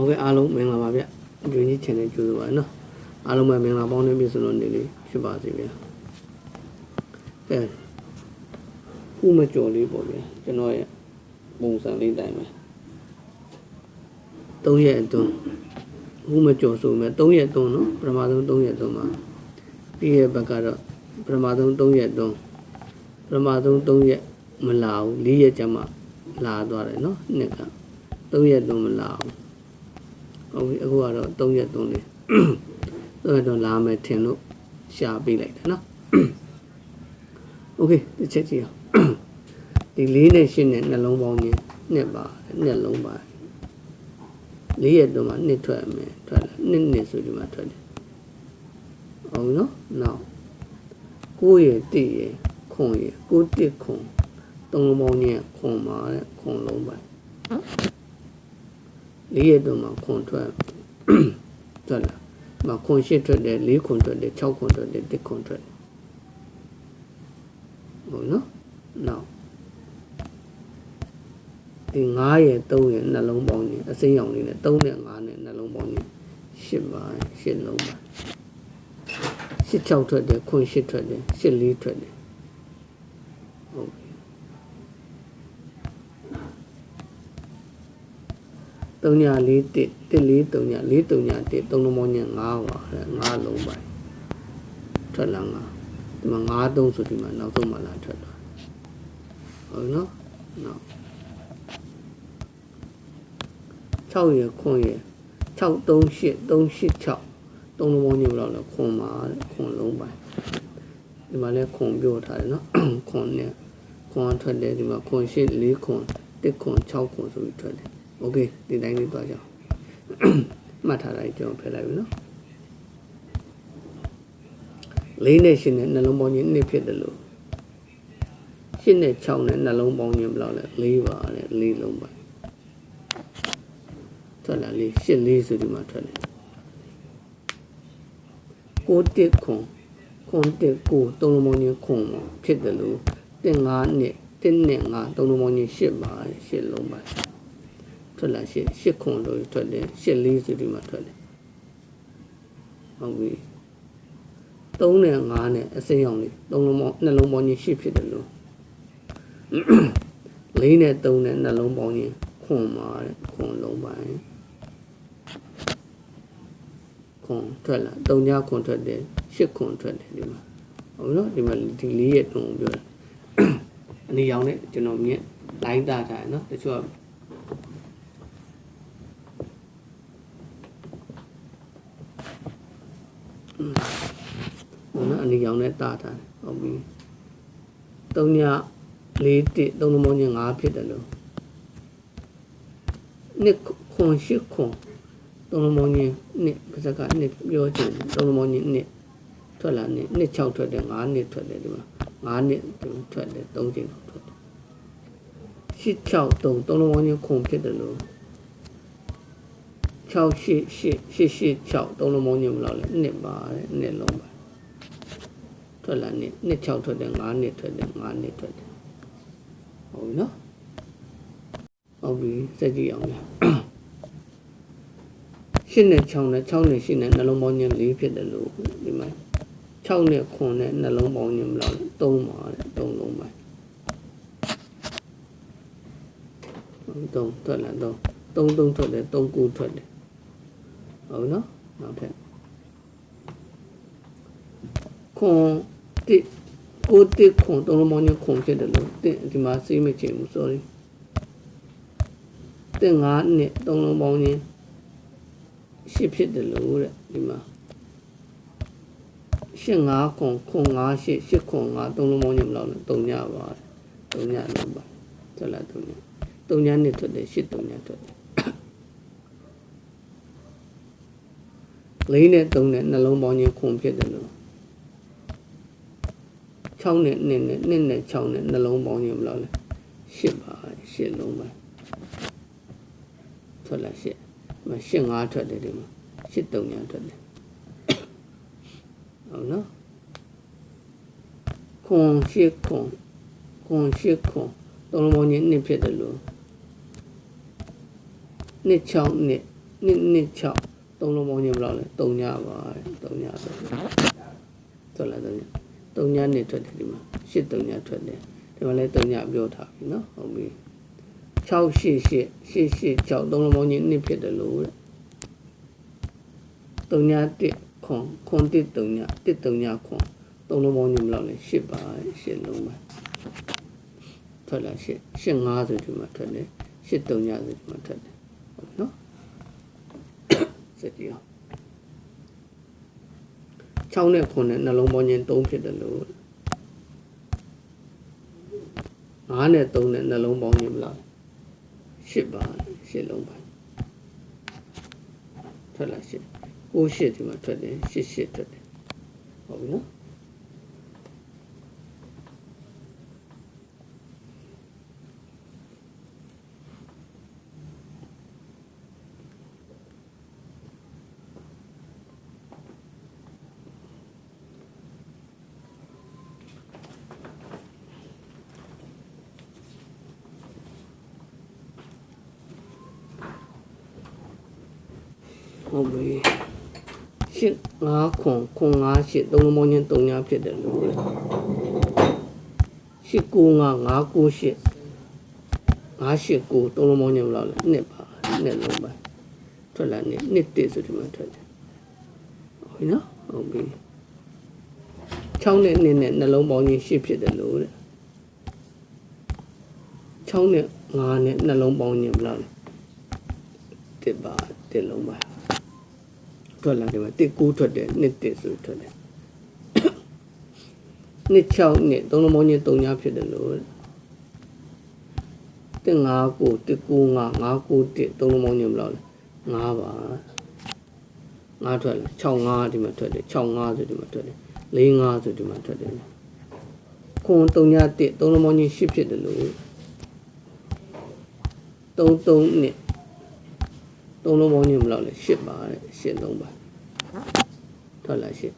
ဟုတ်ကဲ့အားလုံးမင်္ဂလာပါဗျကျွင်းကြီး channel ကြိုးဆိုပါရနော်အားလုံးပဲမင်္ဂလာပေါင်းနေပြီဆိုလို့နေလေးဖြစ်ပါစေဗျာကဲခုမကြော်လေးပေါ့ဗျာကျွန်တော်ရဲ့ပုံစံလေးတိုင်းပဲ၃ရက်အတွင်းခုမကြော်ဆိုမဲ့၃ရက်အတွင်းနော်ပထမဆုံး၃ရက်အတွင်းမှာပြီးရဲ့ဘက်ကတော့ပထမဆုံး၃ရက်အတွင်းပထမဆုံး၃ရက်မလာဘူး၄ရက်ကျမှလာသွားတယ်နော်နှစ်က၃ရက်အတွင်းမလာဘူး ဟုတ်ပြီအခုကတော့3ရက်3လေး3ရက်တော့လာမယ်ထင်လို့ရှာပေးလိုက်တယ်နော်โอเคတစ်ချက်ကြည့်အောင်ဒီ4နဲ့8နဲ့နှလုံးပေါင်းချင်းနှစ်ပါနှစ်လုံးပါ4ရက်တော့မှနှစ်ထွက်မယ်ထွက်လာနှစ်နှစ်ဆိုဒီမှာထွက်တယ်ဟုတ်နော်နောက်9ရက်1ရက်ခွန်ရက်9တစ်ခွန်သုံးလုံးပေါင်းချင်းခွန်ပါတဲ့ခွန်လုံးပါ 4ရက်တော့မှခွန်ထွက်ထွက်လာမခွန်ရှစ်ထွက်တယ်၄ခွန်ထွက်တယ်6ခွန်ထွက်တယ်1ခွန်ထွက်တယ်ဟုတ်နော်နောက်ဒီ9ရဲ့3ရဲ့နှလုံးပေါင်းနေအစိမ်းရောင်လေးနဲ့3နဲ့5နဲ့နှလုံးပေါင်းနေ8ပါ8လုံးပါ8 6ထွက်တယ်ခွန်8ထွက်တယ်8 4ထွက်တယ်ဟုတ်ပြီ 3ညာ4 1 1 4 3ညာ4 3ညာ1 3လုံးပေါင်းည5ပါတဲ့5လုံးပါထွက်လာ5ဒီမှာ5 3ဆိုဒီမှာနောက်ဆုံးမှလာထွက်သွားဟုတ်နော်နောက်6ရခွန်ရ6 3 8 3 8 6 3လုံးပေါင်းညဘယ်လောက်လဲခွန်ပါတဲ့ခွန်လုံးပါဒီမှာလဲခွန်ပြောထားတယ်နော်ခွန်နဲ့ခွန်ထွက်တယ်ဒီမှာခွန်8 4ခွန်1ခွန်6ခွန်ဆိုပြီးထွက်တယ် โอเคဒီတိုင်းလေးသွားကြအောင် မှတ်ထားတာကျွန်တော်ဖယ်လိုက်ပြီနော်လေးနဲ့ရှင်းနဲ့နှလုံးပေါင်းခြင်းနှစ်ဖြစ်တယ်လို့ရှင်းနဲ့6နဲ့နှလုံးပေါင်းခြင်းဘယ်လောက်လဲ၄ပါတဲ့၄လုံးပါထွက်လာလေးရှင်းလေးဆိုဒီမှာထွက်တယ်ကိုတစ်ခွန်ခွန်တစ်ကိုသုံးလုံးပေါင်းခြင်းခွန်ဖြစ်တယ်လို့တင်၅နှစ်တင်နဲ့၅သုံးလုံးပေါင်းခြင်း၈ပါရှစ်လုံးပါ ထွက်လာရှစ်ရှစ်ခွန်လို့ထွက်တယ်ရှစ်လေးဆိုဒီမှာထွက်တယ်ဟုတ်ပြီ3နဲ့5နဲ့အစိမ်းရောင်လေးသုံးလုံးပေါင်းနှလုံးပေါင်းချင်းရှစ်ဖြစ်တယ်လို့4နဲ့3နဲ့နှလုံးပေါင်းချင်းခွန်ပါတဲ့ခွန်လုံးပိုင်းခွန်ထွက်လာ3ညခွန်ထွက်တယ်ရှစ်ခွန်ထွက်တယ်ဒီမှာဟုတ်နော်ဒီမှာဒီလေးရဲ့တုံပြောတာအနီရောင်နဲ့ကျွန်တော်မြင်လိုက်တာထားနော်တချို့က ဟိုနော်အနီရောင်နဲ့တာထားတယ်ဟုတ်ပြီ3ည4 1 3လုံးပေါင်းချင်း5ဖြစ်တယ်လို့နှစ်ခွန်ရှိခွန်3လုံးပေါင်းချင်းနှစ်ပါစကနှစ်ပြောချင်3လုံးပေါင်းချင်းနှစ်ထွက်လာနှစ်နှစ်6ထွက်တယ်5နှစ်ထွက်တယ်ဒီမှာ5နှစ်ထွက်တယ်3ချိန်ထွက်တယ်8 6 3 3လုံးပေါင်းချင်းခွန်ဖြစ်တယ်လို့ 6 8 8 8 8 6 3လုံးပေါင်းချင်းဘယ်လောက်လဲနှစ်ပါတဲ့နှစ်လုံးပါထွက်လာနှစ်နှစ်6ထွက်တယ်9နှစ်ထွက်တယ်9နှစ်ထွက်တယ်ဟုတ်ပြီနော်ဟုတ်ပြီစက်ကြည့်အောင်လားရှင်းနဲ့6နဲ့6နဲ့ရှင်းနဲ့နှလုံးပေါင်းခြင်း4ဖြစ်တယ်လို့ဒီမှာ6နဲ့9နဲ့နှလုံးပေါင်းခြင်းမလား3ပါတဲ့3လုံးပါ3ထွက်လာတော့3 3ထွက်တယ်3 9ထွက်တယ် ဟုတ်နော်နောက်ထပ်ခွန်တစ်ကိုတစ်ခွန်သုံးလုံးပေါင်းချင်းခွန်ဖြစ်တယ်လို့တင်ဒီမှာစိတ်မချင်ဘူး sorry တင်ငါးနှစ်သုံးလုံးပေါင်းချင်းရှစ်ဖြစ်တယ်လို့တဲ့ဒီမှာရှစ်ငါးခွန်ခွန်ငါးရှစ်ရှစ်ခွန်ငါးသုံးလုံးပေါင်းချင်းမလောက်နဲ့သုံးညပါသုံးညလုံးပါဆက်လာသုံးညသုံးညနှစ်ထွက်တယ်ရှစ်သုံးညထွက်တယ် လေးနဲ့သုံးနဲ့နှလုံးပေါင်းချင်းခွန်ဖြစ်တယ်လို့6နဲ့2နဲ့2နဲ့6နဲ့နှလုံးပေါင်းရင်ဘယ်လောက်လဲ8ပါ8လုံးပါထွက်လာ8မ8 5ထွက်တယ်ဒီမှာ8 3ညာထွက်တယ်ဟုတ်နော်ခွန်8ခွန်ခွန်8ခွန်သုံးလုံးပေါင်းရင်2ဖြစ်တယ်လို့2 6နှစ်နှစ်နှစ်6 သုံးလုံးပေါင်းခြင်းဘယ်လောက်လဲ3ညပါ3ညဆိုထွက်လာ3ည3ညနှစ်ထွက်တယ်ဒီမှာ8 3ညထွက်တယ်ဒီမှာလဲ3ညပြောထားပြီနော်ဟုတ်ပြီ6 8 8 8 8 6သုံးလုံးပေါင်းခြင်းနှစ်ဖြစ်တယ်လို့တဲ့3ည1ခွန်ခွန်1 3ည1 3ညခွန်သုံးလုံးပေါင်းခြင်းဘယ်လောက်လဲ8ပါ8လုံးပါထွက်လာ8 8 5ဆိုဒီမှာထွက်တယ်8 3ညဆိုဒီမှာထွက်တယ်ဟုတ်ပြီနော် စက်ကြည့်အောင်6နဲ့9နဲ့နှလုံးပေါင်းခြင်း3ဖြစ်တယ်လို့9နဲ့3နဲ့နှလုံးပေါင်းခြင်းဘယ်လောက်10ပါ10လုံးပါထွက်လာ10 9 8ဒီမှာထွက်တယ်10 10ထွက်တယ်ဟုတ်ပြီနော် ဟုတ်ပြီရှစ်ငါးခွန်ခွန်ငါးရှစ်သုံးလုံးပေါင်းခြင်း3ညဖြစ်တယ်လို့လေရှစ်ကိုငါငါးကိုရှစ်ငါးရှစ်ကိုသုံးလုံးပေါင်းခြင်းဘယ်လောက်လဲနှစ်ပါနှစ်လုံးပါထွက်လာနှစ်နှစ်တစ်ဆိုဒီမှာထွက်တယ်ဟုတ်ပြီနော်ဟုတ်ပြီ6နဲ့2နဲ့နှလုံးပေါင်းခြင်း8ဖြစ်တယ်လို့တဲ့6နဲ့5နဲ့နှလုံးပေါင်းခြင်းဘယ်လောက်လဲတစ်ပါတစ်လုံးပါ ထွက်လာတယ်မှာတစ်ကူးထွက်တယ်နှစ်တစ်ဆိုထွက်တယ်နှစ်6နှစ်သုံးလုံးပေါင်းခြင်း3ညဖြစ်တယ်လို့တဲ့တစ်5ကိုတစ်ကူး5 5ကိုတစ်သုံးလုံးပေါင်းခြင်းဘယ်လောက်လဲ5ပါ5ထွက်လာ6 5ဒီမှာထွက်တယ်6 5ဆိုဒီမှာထွက်တယ်4 5ဆိုဒီမှာထွက်တယ်ခွန်3ညတစ်သုံးလုံးပေါင်းခြင်း10ဖြစ်တယ်လို့3 3နှစ် သုံးလုံးပေါင်းခြင်းဘယ်လောက်လဲ10ပါတဲ့10လုံးပါထွက်လာ10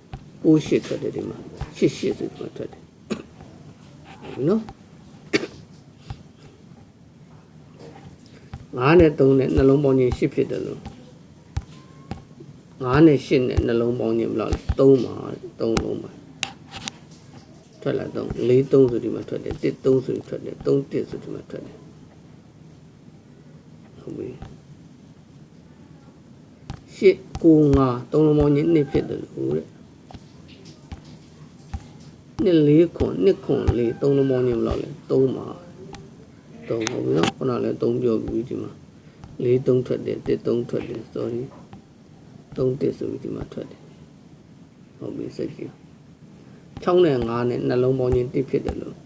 9 8ထွက်တယ်ဒီမှာ10 8ဆိုဒီမှာထွက်တယ်ဟုတ်ပြီနော်9နဲ့3နဲ့နှလုံးပေါင်းခြင်း10ဖြစ်တယ်လို့9နဲ့8နဲ့နှလုံးပေါင်းခြင်းဘယ်လောက်လဲ3ပါ3လုံးပါထွက်လာ3 4 3ဆိုဒီမှာထွက်တယ်1 3ဆိုထွက်တယ်3 1ဆိုဒီမှာထွက်တယ်ဟုတ်ပြီ ရှစ်ကိုငါသုံးလုံးပေါင်းချင်းနှစ်ဖြစ်တယ်လို့တဲ့နှစ်လေးခွန်နှစ်ခွန်လေးသုံးလုံးပေါင်းချင်းဘယ်လောက်လဲသုံးပါသုံးဟုတ်ပြီနော်ခုနလည်းသုံးပြောပြီးဒီမှာလေးသုံးထွက်တယ်တစ်သုံးထွက်တယ် sorry သုံးတစ်ဆိုပြီးဒီမှာထွက်တယ်ဟုတ်ပြီစိတ်ကြည့်6နဲ့5နဲ့နှလုံးပေါင်းချင်းတစ်ဖြစ်တယ်လို့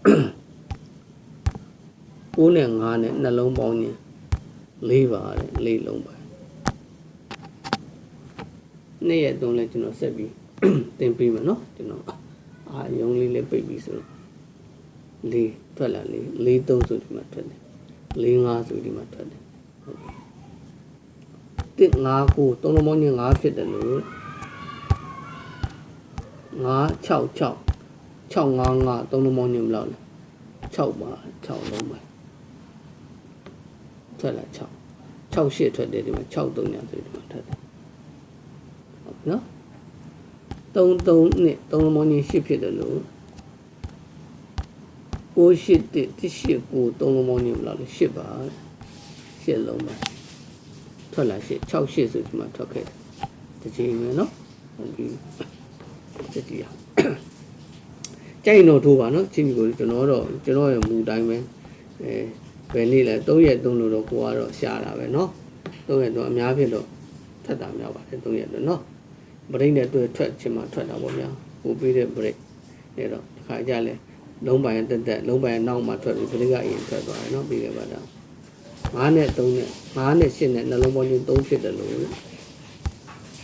9နဲ့5နဲ့နှလုံးပေါင်းချင်း၄ပါတဲ့၄လုံးပါ နေ့ရက်သုံးလဲကျွန်တော်ဆက်ပြီးသင်ပေးမယ်နော်ကျွန်တော်အာယုံလေးလေးပိတ်ပြီးဆိုတော့လေးထွက်လာလေးလေးသုံးဆိုဒီမှာထွက်တယ်လေးငါးဆိုဒီမှာထွက်တယ်ဟုတ်ပြီတစ်ငါးကိုသုံးလုံးပေါင်းချင်းငါးဖြစ်တယ်လို့ငါး6 6 6 5 5သုံးလုံးပေါင်းချင်းဘယ်လောက်လဲ6ပါ6လုံးပါထွက်လာ6 6 8ထွက်တယ်ဒီမှာ6 3ညဆိုဒီမှာထွက်တယ် နော်33နဲ့3လုံးပေါင်းချင်း8ဖြစ်တယ်လို့68တိ18ကို3လုံးပေါင်းချင်းမလားလေ8ပါ8လုံးပါထွက်လာ8 68ဆိုဒီမှာထွက်ခဲ့တယ်တစ်ချိန်ပဲနော်ဟုတ်ပြီတတိယကြိုင်တော်ထိုးပါနော်ချင်းကိုကျွန်တော်တော့ကျွန်တော်ရဲ့မူတိုင်းပဲအဲဘယ်နေ့လဲ3ရက်3လို့တော့ကိုကတော့ရှားတာပဲနော်3ရက်တော့အများဖြစ်တော့ထပ်တာများပါတယ်3ရက်တော့နော် นาะဗရိတ်နဲ့တွေ့ထွက်ချင်မှထွက်တာပေါ့ဗျာပို့ပေးတဲ့ဗရိတ်နေတော့ဒီခါကြလဲလုံးပိုင်တက်တက်လုံးပိုင်နောက်မှထွက်ပြီးဗရိတ်ကအရင်ထွက်သွားတယ်เนาะပြီးခဲ့ပါတော့9နဲ့3နဲ့9နဲ့10နဲ့နှလုံးပေါင်းချင်း3ဖြစ်တယ်လို့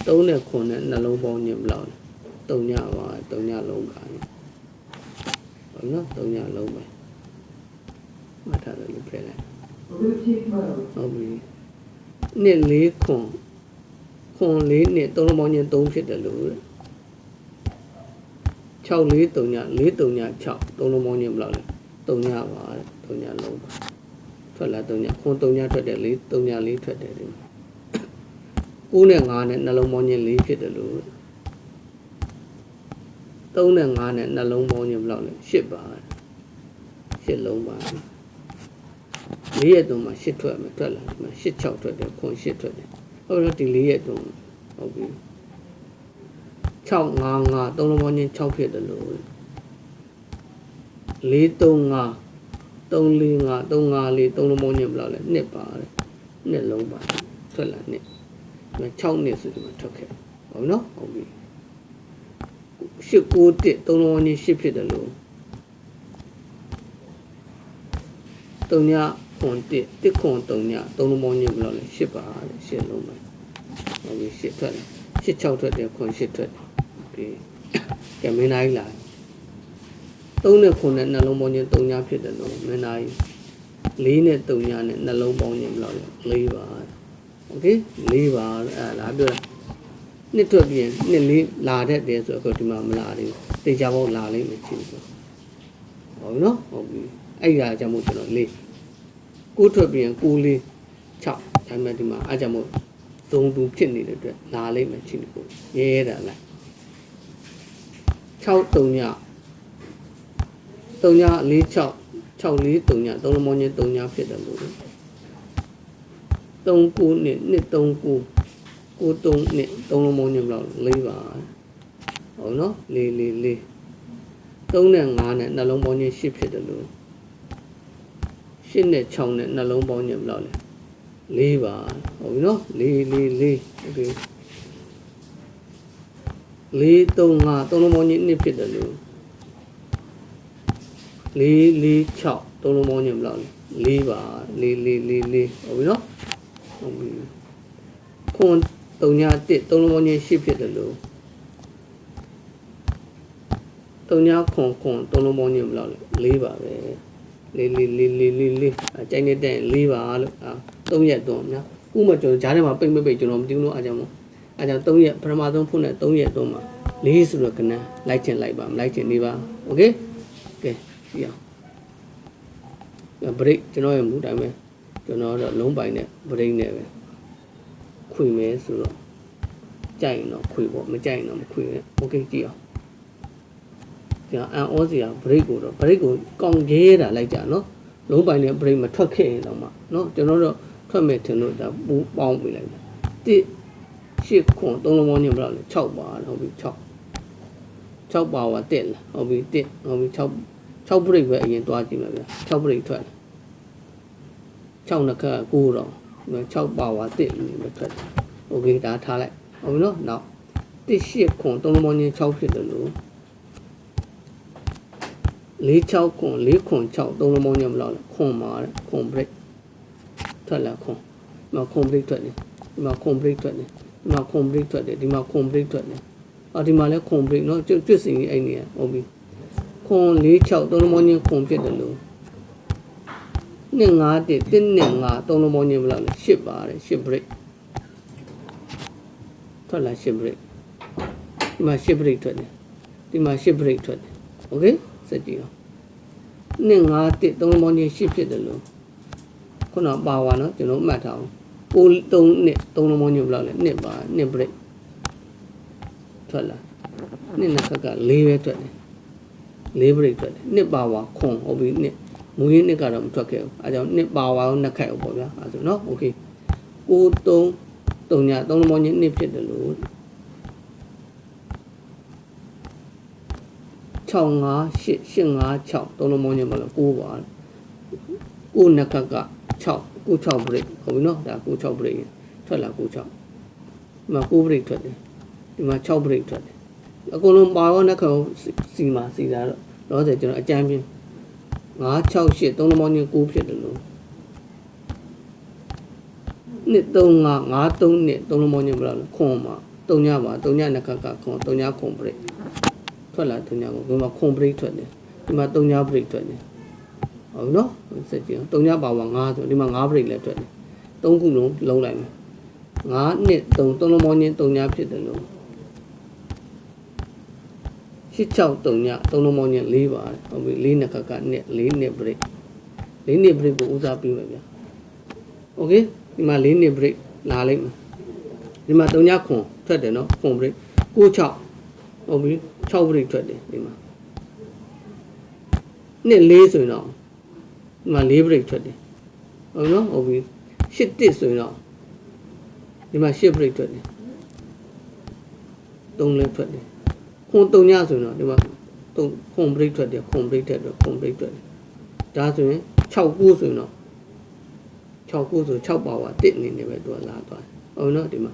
3နဲ့9နဲ့နှလုံးပေါင်းချင်းဘယ်လောက်လဲ3ညပါ3ညလုံးပါဟုတ်နော်3ညလုံးပဲမထားတယ်လို့ဖယ်လိုက်ဟုတ်ပြီနှစ်လေးခွန် ခွန်လေးနှစ်သုံးလုံးပေါင်းချင်း3ဖြစ်တယ်လို့6လေး3ည4 3ည6သုံးလုံးပေါင်းချင်းဘယ်လောက်လဲ3ညပါ3ညလုံးပါထွက်လာ3ညခွန်3ညထွက်တယ်4 3ည4ထွက်တယ်ဒီ9နဲ့5နဲ့နှလုံးပေါင်းခြင်း4ဖြစ်တယ်လို့3နဲ့5နဲ့နှလုံးပေါင်းခြင်းဘယ်လောက်လဲ10ပါ10လုံးပါ4ရက်တုံးမှာ10ထွက်မယ်ထွက်လာဒီမှာ10 6ထွက်တယ်ခွန်10ထွက်တယ် ဟုတ်တော့ဒီ4ရက်တုံးဟုတ်ပြီ6 5 5သုံးလုံးပေါင်းခြင်း6ဖြစ်တယ်လို့4 3 5 3 4 5 3 5 4 3လုံးပေါင်းခြင်းဘယ်လောက်လဲနှစ်ပါတယ်နှစ်လုံးပါထွက်လာနှစ်ဒီ6နှစ်ဆိုဒီမှာထွက်ခဲ့ဟုတ်နော်ဟုတ်ပြီ8 9 1သုံးလုံးပေါင်းခြင်း8ဖြစ်တယ်လို့တုံည ခွန်1 1ခွန်တုံညသုံးလုံးပေါင်းခြင်းဘယ်လောက်လဲ8ပါတယ်8လုံးပါဟုတ်ပြီ8ထွက်တယ်8 6ထွက်တယ်ခွန်8ထွက်တယ်ဒီကဲမင်းနိုင်လာ3နဲ့9နဲ့နှလုံးပေါင်းခြင်း3ညဖြစ်တယ်လို့မင်းနိုင်4နဲ့3ညနဲ့နှလုံးပေါင်းခြင်းဘယ်လောက်လဲ4ပါโอเค4ပါအဲ့ဒါပြောတာနှစ်ထွက်ပြီးရင်နှစ်လေးလာတတ်တယ်ဆိုတော့ဒီမှာမလာသေးဘူးတေချာပေါက်လာလိမ့်မယ်ချင်းဆိုဟုတ်ပြီနော်ဟုတ်ပြီအဲ့ဒါကြောင့်မို့ကျွန်တော်လေး ကိုထွက်ပြီးရင်ကိုလေး6ဒါပေမဲ့ဒီမှာအားကြောင့်မို့သုံးသူဖြစ်နေတဲ့အတွက်လာလိမ့်မယ်ချင်းကိုရဲရဲတာလား6 3ည3ည4 6 6 4 3ည3လုံးမောင်းချင်း3ညဖြစ်တယ်လို့3 9နှစ်နှစ်3 9 9 3နှစ်3လုံးမောင်းချင်းဘယ်လောက်၄ပါဟုတ်နော်4 4 4 3နဲ့5နဲ့နှလုံးပေါင်းချင်း10ဖြစ်တယ်လို့ 8နဲ့6နဲ့နှလုံးပေါင်းညဘယ်လောက်လဲ4ပါဟုတ်ပြီနော်4 4 4 okay 4 3 5သုံးလုံးပေါင်းည1ဖြစ်တယ်လို့4 4 6သုံးလုံးပေါင်းညဘယ်လောက်လဲ4ပါ4 4 4 4ဟုတ်ပြီနော်ဟုတ်ပြီခွန်3ည1သုံးလုံးပေါင်းည8ဖြစ်တယ်လို့3ညခွန်ခွန်သုံးလုံးပေါင်းညဘယ်လောက်လဲ4ပါပဲ လေးလေးလေးလေးလေးလေးအကြိုက်နေတဲ့၄ပါလို့အာ3ရက်တော့များဥမကျွန်တော်ဂျားထဲမှာပိတ်မပိတ်ကျွန်တော်မသိဘူးလို့အားကြောင့်မို့အားကြောင့်3ရက်ပထမဆုံးဖုန်းနဲ့3ရက်တော့မှာ၄ဆိုတော့ကနန်းလိုက်ချင်လိုက်ပါမလိုက်ချင်နေပါโอเคကဲကြည့်အောင်ဘရိတ်ကျွန်တော်ရဲ့မူတိုင်းပဲကျွန်တော်တော့လုံးပိုင်နဲ့ဘရိတ်နဲ့ပဲခွေမယ်ဆိုတော့ကြိုက်ရင်တော့ခွေပေါ့မကြိုက်ရင်တော့မခွေနဲ့โอเคကြည့်အောင် ကျွန်တော်အန်အောစီယာဘရိတ်ကိုတော့ဘရိတ်ကိုကောင်းရဲတာလိုက်ကြနော်လုံးပိုင်နဲ့ဘရိတ်မထွက်ခဲ့ရင်တော့မှနော်ကျွန်တော်တော့ထွက်မဲ့ထင်လို့ဒါပူပေါင်းပေးလိုက်တယ်တစ်ရှစ်ခွန်သုံးလုံးပေါင်းညဘယ်လောက်လဲ6ပါဟုတ်ပြီ6 6ပါဝါတက်လာဟုတ်ပြီတက်ဟုတ်ပြီ6 6ဘရိတ်ပဲအရင်တွားကြည့်မှာဗျာ6ဘရိတ်ထွက်တယ်6နှစ်ခါ9တော့6ပါဝါတက်နေမထွက်တယ်โอเคဒါထားလိုက်ဟုတ်ပြီနော်နောက်တစ်ရှစ်ခွန်သုံးလုံးပေါင်းည6ဖြစ်တယ်လို့ 46ခွန်4ခွန်6သုံးလုံးပေါင်းညဘယ်လောက်လဲခွန်ပါတဲ့ခွန်ဘရိတ်ထွက်လာခွန်ဒီမှာခွန်ဘရိတ်ထွက်တယ်ဒီမှာခွန်ဘရိတ်ထွက်တယ်ဒီမှာခွန်ဘရိတ်ထွက်တယ်ဒီမှာခွန်ဘရိတ်ထွက်တယ်အော်ဒီမှာလဲခွန်ဘရိတ်เนาะကျွတ်ကျွတ်စင်ကြီးအဲ့နေရဟုတ်ပြီခွန်4 6သုံးလုံးပေါင်းညခွန်ဖြစ်တယ်လို့နှစ်5တက်တစ်နှစ်5သုံးလုံးပေါင်းညဘယ်လောက်လဲ10ပါတယ်10ဘရိတ်ထွက်လာ10ဘရိတ်ဒီမှာ10ဘရိတ်ထွက်တယ်ဒီမှာ10ဘရိတ်ထွက်တယ်โ อเคစက်ကြည့်အောင်နှစ်5တက်သုံးလုံးပေါင်းည10ဖြစ်တယ်လို့ခုနပါဝါနော်ကျွန်တော်မှတ်ထားအောင်ကို3နှစ်3လုံးပေါင်းညဘယ်လောက်လဲနှစ်ပါနှစ်ဘရိတ်ထွက်လာနှစ်နှစ်ခက်က4ပဲထွက်တယ်4ဘရိတ်ထွက်တယ်နှစ်ပါဝါခွန်ဟုတ်ပြီနှစ်မူရင်းနှစ်ကတော့မထွက်ခဲ့ဘူးအဲကြောင့်နှစ်ပါဝါကိုနှစ်ခက်အောင်ပေါ့ဗျာအဲဆိုနော်โอเคကို3 3ည3လုံးပေါင်းညနှစ်ဖြစ်တယ်လို့ 6 5 8 8 5 6 3လုံးပေါင်းညမလို့9ပါကိုနှစ်ခက်က6 9 6 break ဟုတ်ပြီနော်ဒါ9 6 break ထွက်လာ9 6ဒီမှာ9 break ထွက်တယ်ဒီမှာ6 break ထွက်တယ်အကုန်လုံးပါရောနှစ်ခက်စီမှာစီတာတော့တော့ဆိုကျွန်တော်အကြမ်းပြင်း9 6 8 3လုံးပေါင်းည9ဖြစ်တယ်လို့နှစ်3 5 5 3နှစ်3လုံးပေါင်းညဘယ်လောက်လဲခွန်မှာ3ညပါ3ညနှစ်ခက်ကခွန်3ညခွန် break ထွက်လာ3ညကိုဒီမှာခွန် break ထွက်တယ်ဒီမှာ3ည break ထွက်တယ်ဟုတ်နော်စက်ကြည့်အောင်3ညပါဝါ9ဆိုဒီမှာ9 break လည်းထွက်တယ်3ခုလုံးလုံးလိုက်မယ်9နှစ်3 3လုံးပေါင်းချင်း3ညဖြစ်တယ်လို့86 3ည3လုံးပေါင်းချင်း4ပါတယ်ဟုတ်ပြီ4နှစ်ခက်ကနှစ်4နှစ် break 4နှစ် break ကိုဦးစားပေးမယ်ဗျာโอเคဒီမှာ4နှစ် break လာလိုက်မယ် ဒီမှာ3ညခွန်ထွက်တယ်နော်ခွန် break 6 6ဟုတ်ပြီ 6 break ထွက်တယ်ဒီမှာနှစ်4ဆိုရင်တော့ဒီမှာ4 break ထွက်တယ်ဟုတ်နော်ဟုတ်ပြီ8တစ်ဆိုရင်တော့ဒီမှာ8 break ထွက်တယ်3လည်းထွက်တယ်ခွန်3ညဆိုရင်တော့ဒီမှာ3ခွန် break ထွက်တယ်ခွန် break ထွက်တယ်ခွန် break ထွက်တယ်ဒါဆိုရင်6 9ဆိုရင်တော့6 9ဆို6ပါဝါ1အနေနဲ့ပဲသူကလာသွားတယ်ဟုတ်နော်ဒီမှာ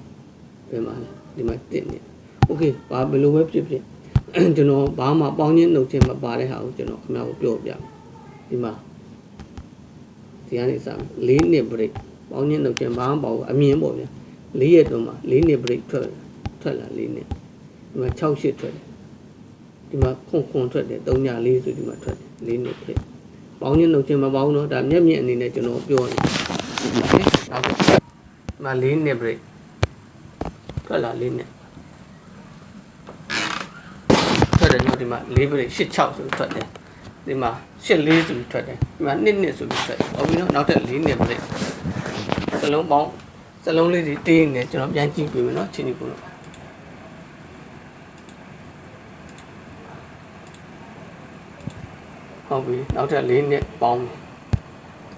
ဘယ်မှာလဲဒီမှာ1နေโอเคဘာဘယ်လိုပဲဖြစ်ဖြစ် ကျွန်တော်ဘာမှပေါင်းချင်းနှုတ်ချင်းမပါတဲ့ဟာကိုကျွန်တော်ခင်ဗျားကိုပြောပြဒီမှာဒီကနေစ၄နှစ် break ပေါင်းချင်းနှုတ်ချင်းဘာမှပေါ့အမြင်ပေါ့ဗျာ၄ရက်တုန်းမှာ၄နှစ် break ထွက်ထွက်လာ၄နှစ်ဒီမှာ6 8ထွက်တယ်ဒီမှာခွန်ခွန်ထွက်တယ်3ည4ဆိုဒီမှာထွက်တယ်၄နှစ်ဖြစ်ပေါင်းချင်းနှုတ်ချင်းမပေါင်းတော့ဒါမျက်မြင်အနေနဲ့ကျွန်တော်ပြောနေတယ်ဟုတ်ကဲ့ဒီမှာ၄နှစ် break ထွက်လာ၄နှစ် ထွက်တယ်နော်ဒီမှာ၄ break 8 6ဆိုထွက်တယ်ဒီမှာ8 4ဆိုထွက်တယ်ဒီမှာ2နှစ်ဆိုပြီးထွက်တယ်ဟုတ်ပြီနော်နောက်ထပ်၄နှစ် break စလုံးပေါင်းစလုံးလေးတွေတင်းနေကျွန်တော်ပြန်ကြည့်ပြမယ်နော်ချင်းဒီကိုလို့ဟုတ်ပြီနောက်ထပ်၄နှစ်ပေါင်း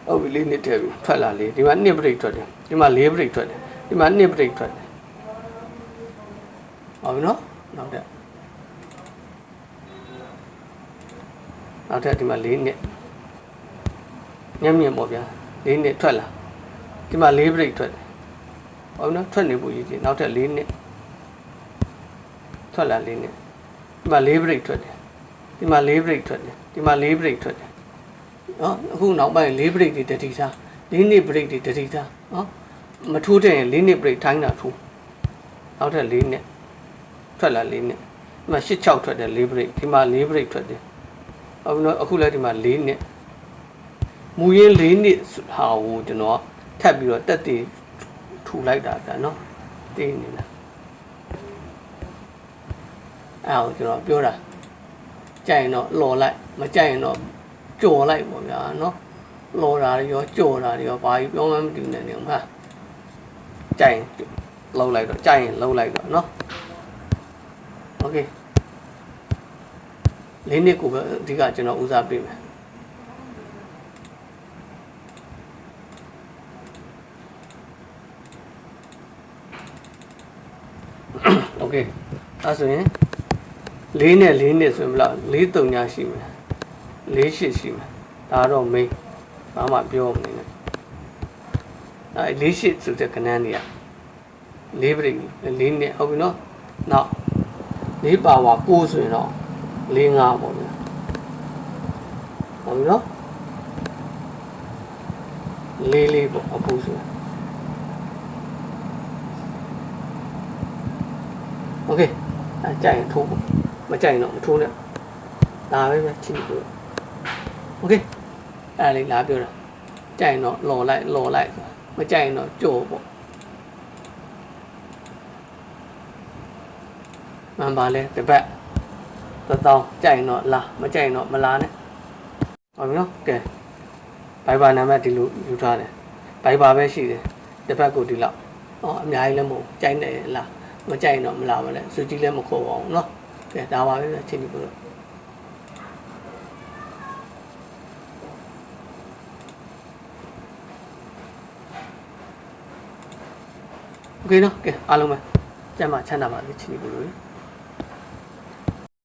ဟုတ်ပြီ၄နှစ်တည်းပြီထွက်လာလေးဒီမှာ2 break ထွက်တယ်ဒီမှာ4 break ထွက်တယ်ဒီမှာ2 break ထွက်တယ်ဟုတ်ပြီနော်နောက်ထပ် နောက်ထပ်ဒီမှာ၄နှစ်ညံ့မြင့်ပေါ့ဗျာ၄နှစ်ထွက်လာဒီမှာ၄ break ထွက်တယ်ဟုတ်ပြီနော်ထွက်နေဖို့ရည်ကြီးနောက်ထပ်၄နှစ်ထွက်လာ၄နှစ်ဒီမှာ၄ break ထွက်တယ်ဒီမှာ၄ break ထွက်တယ်ဒီမှာ၄ break ထွက်တယ်နော်အခုနောက်ပိုင်း၄ break တွေတတိထား၄နှစ် break တွေတတိထားနော်မထိုးတဲ့ရင်၄နှစ် break ထိုင်းတာထိုးနောက်ထပ်၄နှစ်ထွက်လာ၄နှစ်ဒီမှာ၈6ထွက်တယ်၄ break ဒီမှာ၄ break ထွက်တယ်ဟုတ်ပြီနော် အခုလည်းဒီမှာ၄နှစ်မူရင်း၄နှစ်ဟာကိုကျွန်တော်ထပ်ပြီးတော့တက်တည်ထူလိုက်တာဗျာနော်တင်းနေလားအဲ့ဒါကိုကျွန်တော်ပြောတာကြိုက်ရင်တော့လော်လိုက်မကြိုက်ရင်တော့ကြော်လိုက်ပေါ့ဗျာနော်လော်တာတွေရောကြော်တာတွေရောဘာကြီးပြောမှမသိနိုင်နေဘူးဟာကြိုက်ရင်လှုပ်လိုက်တော့ကြိုက်ရင်လှုပ်လိုက်တော့နော် ၄နှစ်ကိုပဲအဓိကကျွန်တော်ဦးစားပေးမယ်โอเคအဲဆိုရင်၄နဲ့၄နှစ်ဆိုရင်ဘလောက်၄တုံညာရှိမယ်၄ရှစ်ရှိမယ်ဒါတော့မင်းဘာမှပြောမနေနဲ့အဲ၄ရှစ်ဆိုတဲ့ကဏ္ဍနေရ၄ပြိ၄နှစ်ဟုတ်ပြီနော်နောက်၄ပါဝါ၉ဆိုရင်တော့ ၄5ပေါ့ဗျာဟုတ်ပြီနော်လေးလေးပေါ့အပူဆိုโอเคအဲကြိုက်ရင်ထိုးပေါ့မကြိုက်ရင်တော့မထိုးနဲ့ဒါပဲပဲချင်းကိုโอเคအဲ့ဒါလေးလာပြောတာကြိုက်ရင်တော့လော်လိုက်လော်လိုက်မကြိုက်ရင်တော့ကြော်ပေါ့မှန်ပါလဲတစ်ပတ် တစ်တောင်းကြိုက်ရင်တော့လာမကြိုက်ရင်တော့မလာနဲ့ဟုတ်ပြီနော်ကဲဘိုင်ဘာနံပါတ်ဒီလိုယူထားတယ်ဘိုင်ဘာပဲရှိတယ်တစ်ပတ်ကိုဒီလောက်ဟောအများကြီးလည်းမဟုတ်ကြိုက်နေလားမကြိုက်ရင်တော့မလာမလဲစူကြီးလည်းမခေါ်ပါဘူးเนาะကဲဒါပါပဲချင်းဒီကိုတော့โอเคเนาะကဲအားလုံးပဲကျမ်းမှာချမ်းသာပါစေချင်းဒီကိုလို့